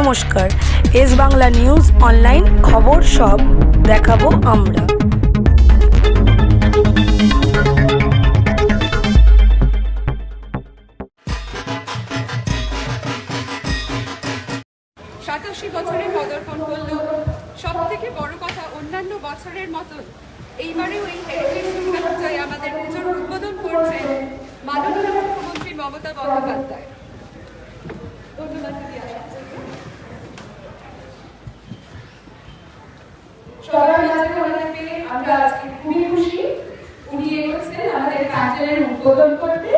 নমস্কার। S Bangla news online খবর সব দেখাবো আমরা। সাতাশি বছরে পদার্পণ করল। সব থেকে বড় কথা অন্যান্য বছরের মতন এইবারেও এই হেরিটেজ আমাদের পুজোর উদ্বোধন করছে মাননীয় মুখ্যমন্ত্রী মমতা বন্দ্যোপাধ্যায়। ধন্যবাদ দিদি আসার জন্য। সবার মাঝে ওনাকে পেয়ে আমরা আজকে খুবই খুশি। উনি এগোচ্ছেন আমাদের কার্যালয়ের উদ্বোধন করতে।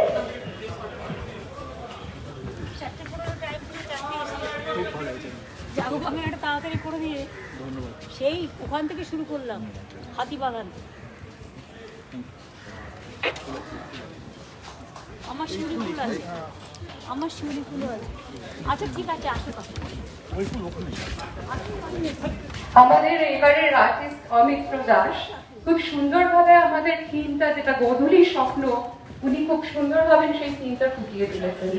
তাড়াতাড়ি করে দিয়ে সেই ওখান থেকে শুরু করলাম হাতিবাগান আমার শিউলি ফুল আছে আমার শিউলি ফুলও আছে আচ্ছা ঠিক আছে আশেপাশে আমাদের এবারের আর্টিস্ট অমিত্র দাস খুব সুন্দরভাবে আমাদের থিমটা যেটা গধূলি স্বপ্ন, উনি খুব সুন্দরভাবে সেই থিমটা ফুটিয়ে তুলেছেন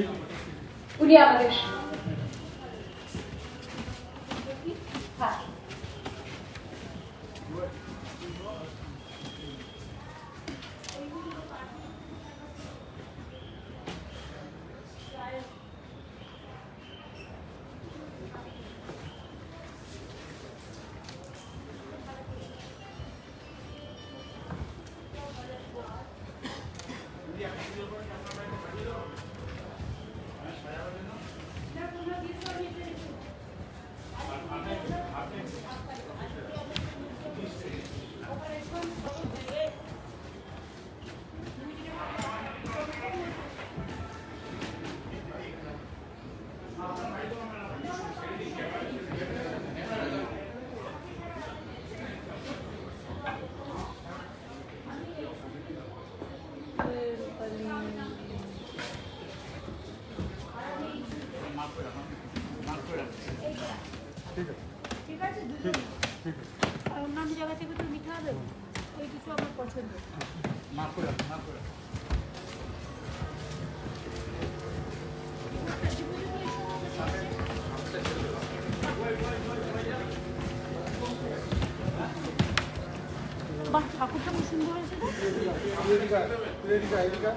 উনি আমাদের। হ্যাঁ। ঠিক আছে। আর অন্যান্য জায়গা থেকে তো মিঠা হবে। ওই দুটো আমার পছন্দ। বাহ ঠাকুরটা খুব সুন্দর হয়েছে না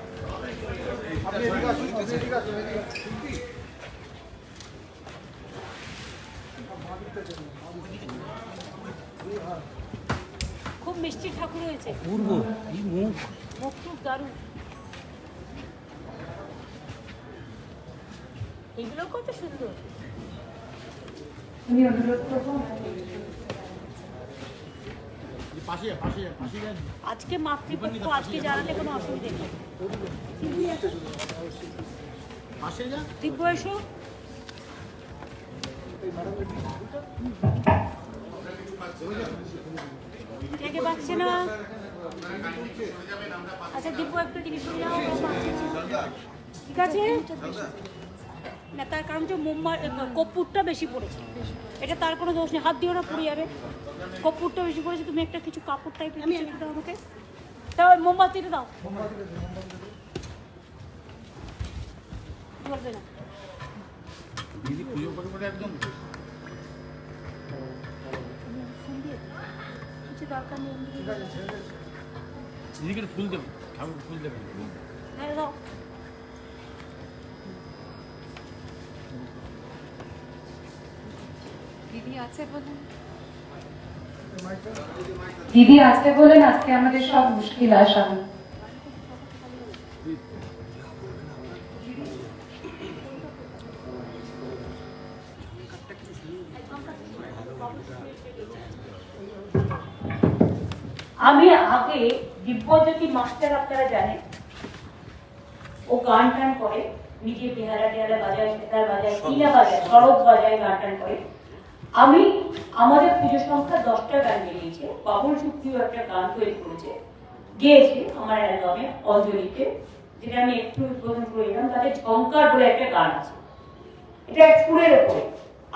খুব মিষ্টি ঠাকুর হয়েছে। পূর্ব কি মুখ। মুখ টুক দারুণ। এগুলো কত সুন্দর। আজকে মাতৃপক্ষ আজকে জানালে কোনো অসুবিধা নেই। পাশে যা দিব্য এসো। কে পাচ্ছে না? আচ্ছা দিব্য একটু নিয়ে যাও না। ঠিক আছে? না তার কারণ যে মোম্মা কর্পূরটা বেশি পড়েছে। এটা তার কোনো দোষ নেই। হাত দিও না পুড়ে যাবে কর্পূরটা বেশি পড়েছে তুমি একটা কিছু কাপড় টাইপের আমি দাও আমাকে। তাও ওই মোমবাতিটা দাও বলবে না। দিদি পুজো করে করে একদম। দিদিকে ফুল দেবেন ঠাকুর ফুল দেবেন। দিদি আছে বলুন। দিদি আছে বলেন আজকে আমাদের সব মুশকিল আসান আমি আগে দিব্যজ্যোতি মাস্টার আপনারা জানেন। ও গান টান করে নিজে বেহারা টেহারা বাজায় সেতার বাজায় কিনা বাজায় শরৎ বাজায় গান টান করে। আমি আমাদের পুজো সংখ্যা দশটা গান বেরিয়েছে। বাবুল শুক্তিও একটা গান তৈরি করেছে। গেয়েছে আমার অ্যালবামে অঞ্জলিতে যেটা আমি একটু উদ্বোধন করেছিলাম। তাদের ঝঙ্কার বলে একটা গান আছে। এটা সুরের ওপরে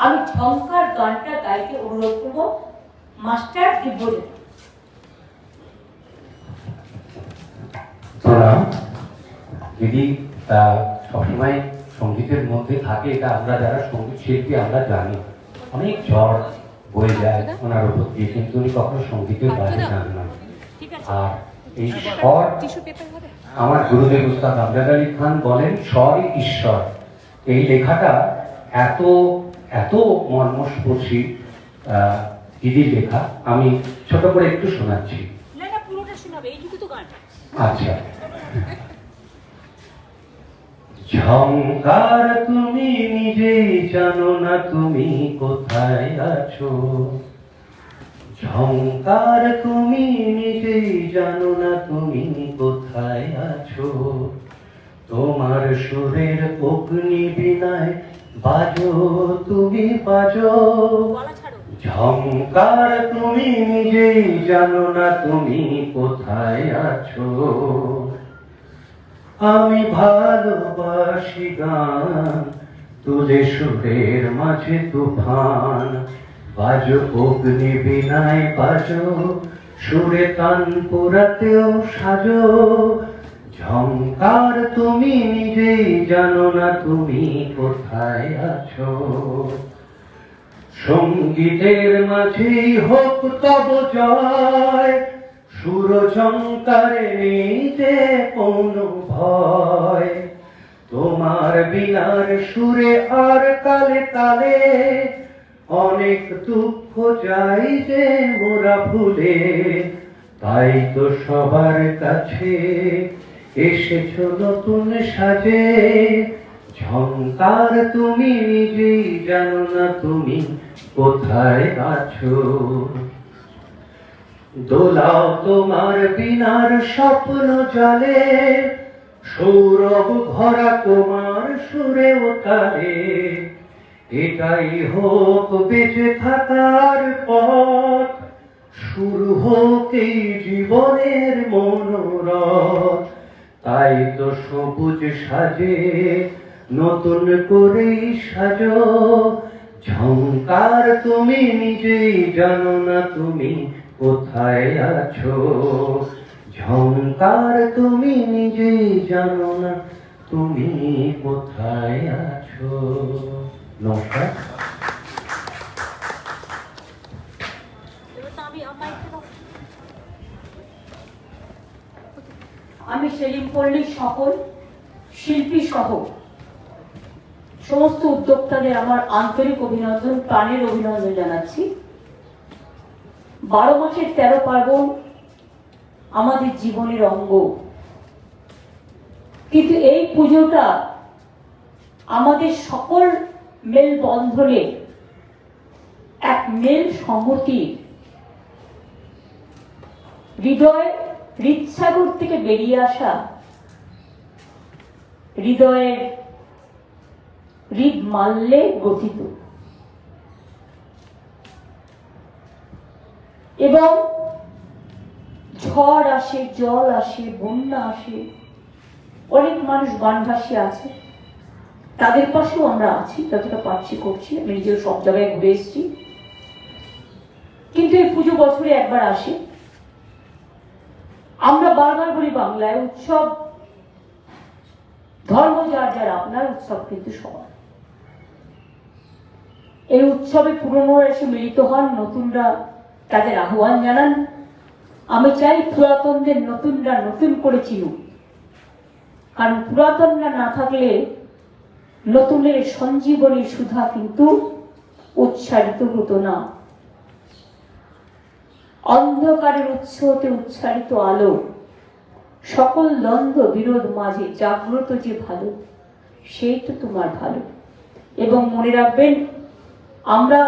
আমি ঝঙ্কার গানটা গাইতে অনুরোধ করব মাস্টার দিদি তা সবসময় সঙ্গীতের মধ্যে থাকে এটা আমরা যারা সংগীত শিল্পী আমরা জানি। অনেক ঝড় বয়ে যায় ওনার উপর দিয়ে কিন্তু উনি কখনো সঙ্গীতের বাইরে যান না আর এই স্বর আমার গুরুদেব উস্তাদ আমজাদ আলী খান বলেন স্বরই ঈশ্বর। এই লেখাটা এত এত মর্মস্পর্শী দিদির লেখা আমি ছোট করে একটু শোনাচ্ছি। আচ্ছা। ঝঙ্কার তুমি নিজেই জানো না তুমি কোথায় আছো। ঝঙ্কার তুমি নিজেই জানো না তুমি কোথায় আছো। তোমার সুরের অগ্নি বিনায় বাজো তুমি বাজো। ঝঙ্কার তুমি নিজেই জানো না তুমি কোথায় আছো। আমি ভালোবাসি গান তুলে সুরের মাঝে তুফান। বাজো অগ্নি বিনায় বাজো সুরে কান পোড়াতেও সাজো। ঝঙ্কার তুমি নিজেই জানো না তুমি কোথায় আছো। সঙ্গীতের মাঝেই হোক তব জয় সুর ঝঙ্কারে নেই কোনো ভয়। তোমার বিনার সুরে আর কালে কালে অনেক দুঃখ যাই যে মোরা ভুলে, তাই তো সবার কাছে এসেছ নতুন সাজে। ঝংকার তুমি নিজেই জানো না তুমি কোথায় আছো। দোলাও তোমার বিনার স্বপ্ন জলে, সৌরভ ভরা তোমার সুরে ও তালে এটাই হোক বেঁচে থাকার পথ, শুরু হোক এই জীবনের মনোরথ। তাই তো সবুজ সাজে নতুন করেই সাজো। ঝংকার তুমি নিজেই জানো না তুমি কোথায় আছো। ঝংকার তুমি নিজেই জানো না তুমি কোথায় আছো। নমস্কার। আমি সেলিম পল্লীর সকল শিল্পী সহ সমস্ত উদ্যোক্তাদের আমার আন্তরিক অভিনন্দন, প্রাণের অভিনন্দন জানাচ্ছি। বারো মাসের তেরো পার্বণ আমাদের জীবনের অঙ্গ। কিন্তু এই পুজোটা আমাদের সকল মেলবন্ধনের এক মেল সংহতির হৃদয় হৃদসাগর থেকে বেরিয়ে আসা হৃদয়ের হৃদ মাল্যে গঠিত। এবং ঝড় আসে, জল আসে, বন্যা আসে, অনেক মানুষ বানভাসী আছে। তাদের পাশেও আমরা আছি, যতটা পাচ্ছি করছি। আমি নিজেও সব জায়গায় ঘুরে এসেছি। কিন্তু এই পুজো বছরে একবার আসে। আমরা বারবার বলি বাংলায় উৎসব। ধর্ম যার যার, আপনার উৎসব কিন্তু সবার। এই উৎসবে পুরনোরা এসে মিলিত হন নতুনরা, তাদের আহ্বান জানান, আমি চাই পুরাতনদের নতুনরা নতুন করে চিনুক। কারণ পুরাতনরা না থাকলে নতুনের সঞ্জীবনী সুধা কিন্তু উচ্চারিত হতো না। অন্ধকারের উৎস হতে উচ্চারিত আলো। সকল দ্বন্দ্ব, বিরোধ মাঝে জাগ্রত যে ভালো, সেই তো তোমার ভালো। এবং মনে রাখবেন, আমরা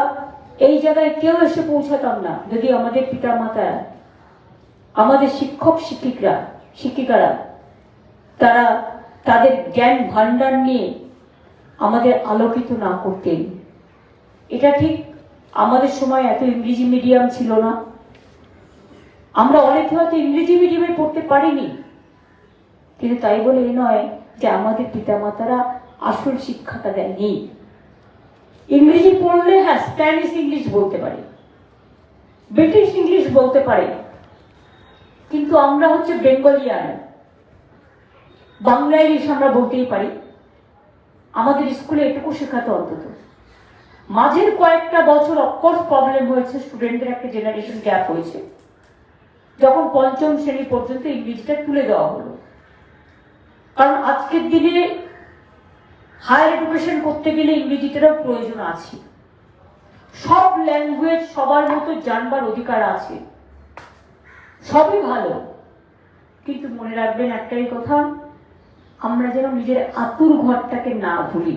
এই জায়গায় কেউ এসে পৌঁছাতাম না, যদি আমাদের পিতা মাতারা আমাদের শিক্ষক শিক্ষিকরা শিক্ষিকারা, তারা তাদের জ্ঞান ভাণ্ডার নিয়ে আমাদের আলোকিত না করতেন। এটা ঠিক আমাদের সময় এত ইংরেজি মিডিয়াম ছিল না। আমরা অনেকে হয়তো ইংরেজি মিডিয়ামে পড়তে পারিনি। কিন্তু তাই বলে এ নয় যে আমাদের পিতামাতারা আসল শিক্ষাটা দেয়নি। ইংরেজি পড়লে হ্যাঁ স্প্যানিশ ইংলিশ বলতে পারে। ব্রিটিশ ইংলিশ বলতে পারে। কিন্তু আমরা হচ্ছে বেঙ্গলিয়ান বাংলা ইংলিশ আমরা বলতেই পারি। আমাদের স্কুলে এটুকু শেখাতো অন্তত। মাঝের কয়েকটা বছর অফকোর্স প্রবলেম হয়েছে স্টুডেন্টদের একটা জেনারেশন গ্যাপ হয়েছে। যখন পঞ্চম শ্রেণি পর্যন্ত ইংরেজিটা তুলে দেওয়া হলো। কারণ আজকের দিনে হায়ার এডুকেশন করতে গেলে ইংরেজিটারও প্রয়োজন আছে। সব ল্যাঙ্গুয়েজ সবার মতো জানবার অধিকার আছে। সবই ভালো। কিন্তু মনে রাখবেন একটাই কথা, আমরা যেন নিজের আতুর ঘরটাকে না ভুলি।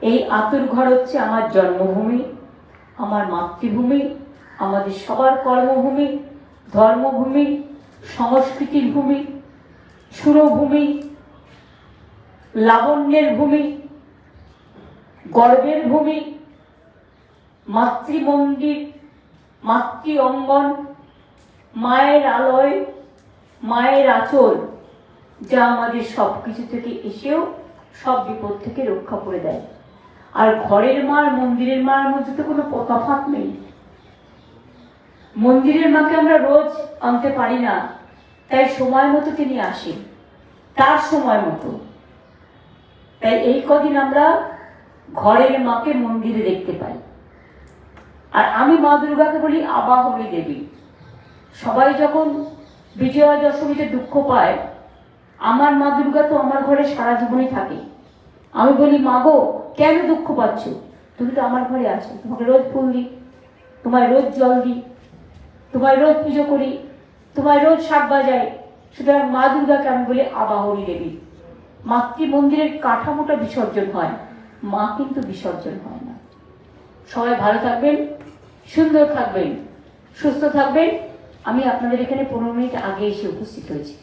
এই আতুর ঘর হচ্ছে আমার জন্মভূমি, আমার মাতৃভূমি, আমাদের সবার কর্মভূমি ধর্মভূমি, সংস্কৃতির ভূমি, সুরভূমি, লাবণ্যের ভূমি, গর্বের ভূমি, মাতৃমন্দির মাতৃ অঙ্গন মায়ের আলয়, মায়ের আচল, যা আমাদের সব কিছু থেকে এসেও সব বিপদ থেকে রক্ষা করে দেয়। আর ঘরের মার, মন্দিরের মার মধ্যে তো কোনো তফাৎ নেই। মন্দিরের মাকে আমরা রোজ আনতে পারি না। তাই সময় মতো তিনি আসেন। তার সময় মতো। তাই এই কদিন আমরা ঘরের মাকে মন্দিরে দেখতে পাই। আর আমি মা দুর্গাকে বলি আবাহনী দেবী। সবাই যখন বিজয়া দশমীতে দুঃখ পায়, আমার মা দুর্গা তো আমার ঘরে সারা জীবনই থাকে। আমি বলি, মা গো, কেন দুঃখ পাচ্ছ? তুমি তো আমার ঘরে আছো। তোমাকে রোজ ফুল দিই, তোমায় রোজ জল দিই। তোমায় রোজ পুজো করি, তোমায় রোজ শাক বাজাই, সুতরাং মা দুর্গাকে আমি বলি আবাহনী দেবী। মাতৃ মন্দিরের কাঠামোটা বিসর্জন হয়, মা কিন্তু বিসর্জন হয় না। সবাই ভালো থাকবেন, সুন্দর থাকবেন, সুস্থ থাকবেন। আমি আপনাদের এখানে পনেরো মিনিট আগে এসে উপস্থিত হয়েছি।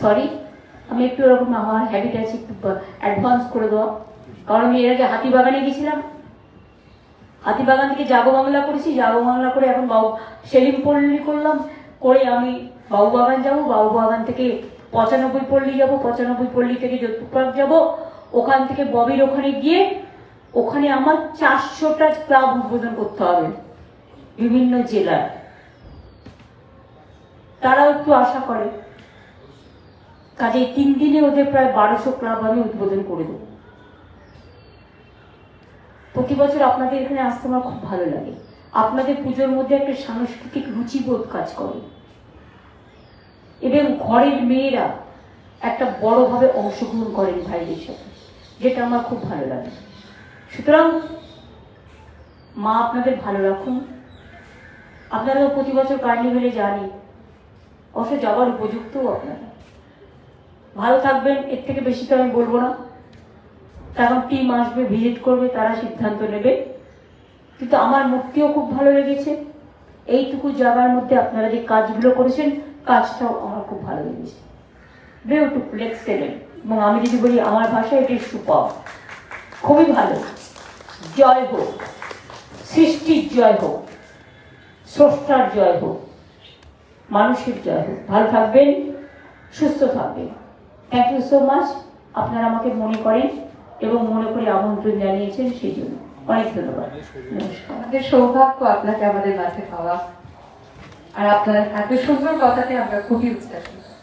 সরি আমি একটু ওরকম আমার হ্যাবিট আছে, একটু অ্যাডভান্স করে দেওয়া। কারণ আমি এর আগে হাতিবাগানে গেছিলাম। হাতিবাগান থেকে জাগো বাংলা করেছি জাগো বাংলা করে এখন বাবু সেলিম পল্লী করলাম, করে আমি বাবু বাগান যাব, বাবু বাগান থেকে পঁচানব্বই পল্লী যাব, পঁচানব্বই পল্লী থেকে যোধপুর পার্ক যাব। ওখান থেকে ববির ওখানে গিয়ে ওখানে আমার চারশোটা ক্লাব উদ্বোধন করতে হবে, বিভিন্ন জেলার তারাও একটু আশা করে। কাজে তিন দিনে ওদের প্রায় বারোশো ক্লাব আমি উদ্বোধন করে দেবো। প্রতি বছর আপনাদের এখানে আসতে আমার খুব ভালো লাগে। আপনাদের পুজোর মধ্যে একটা সাংস্কৃতিক রুচিবোধ কাজ করে। এবং ঘরের মেয়েরা একটা বড়ভাবে অংশগ্রহণ করেন ভাইদের সাথে, যেটা আমার খুব ভালো লাগে। সুতরাং মা আপনাদের ভালো রাখুন। আপনারাও প্রতি বছর কার্নিভেলে জানি অবশ্য যাওয়ার উপযুক্তও আপনারা। ভালো থাকবেন, এর থেকে বেশি তো আমি বলব না। তখন টিম আসবে ভিজিট করবে, তারা সিদ্ধান্ত নেবে। কিন্তু আমার মুক্তিও খুব ভালো লেগেছে। এইটুকু জায়গার মধ্যে আপনারা যে কাজগুলো করেছেন, কাজটাও আমার খুব ভালো লেগেছে। বিউটিফুল এক্সেলেন্ট এবং আমি যদি বলি, আমার ভাষায় এটি সুপার খুবই ভালো। জয় হোক। সৃষ্টির জয় হোক। স্রষ্টার জয় হোক। মানুষের জয় হোক। ভালো থাকবেন, সুস্থ থাকবেন। থ্যাংক ইউ সো মাচ আপনারা আমাকে মনে করেন। এবং মনে করে আমন্ত্রণ জানিয়েছেন সেই জন্য। অনেক ধন্যবাদ। আমাদের সৌভাগ্য আপনাকে আমাদের মাঝে পাওয়া। আর আপনার এত সুন্দর কথাতে আমরা খুবই উৎসাহিত।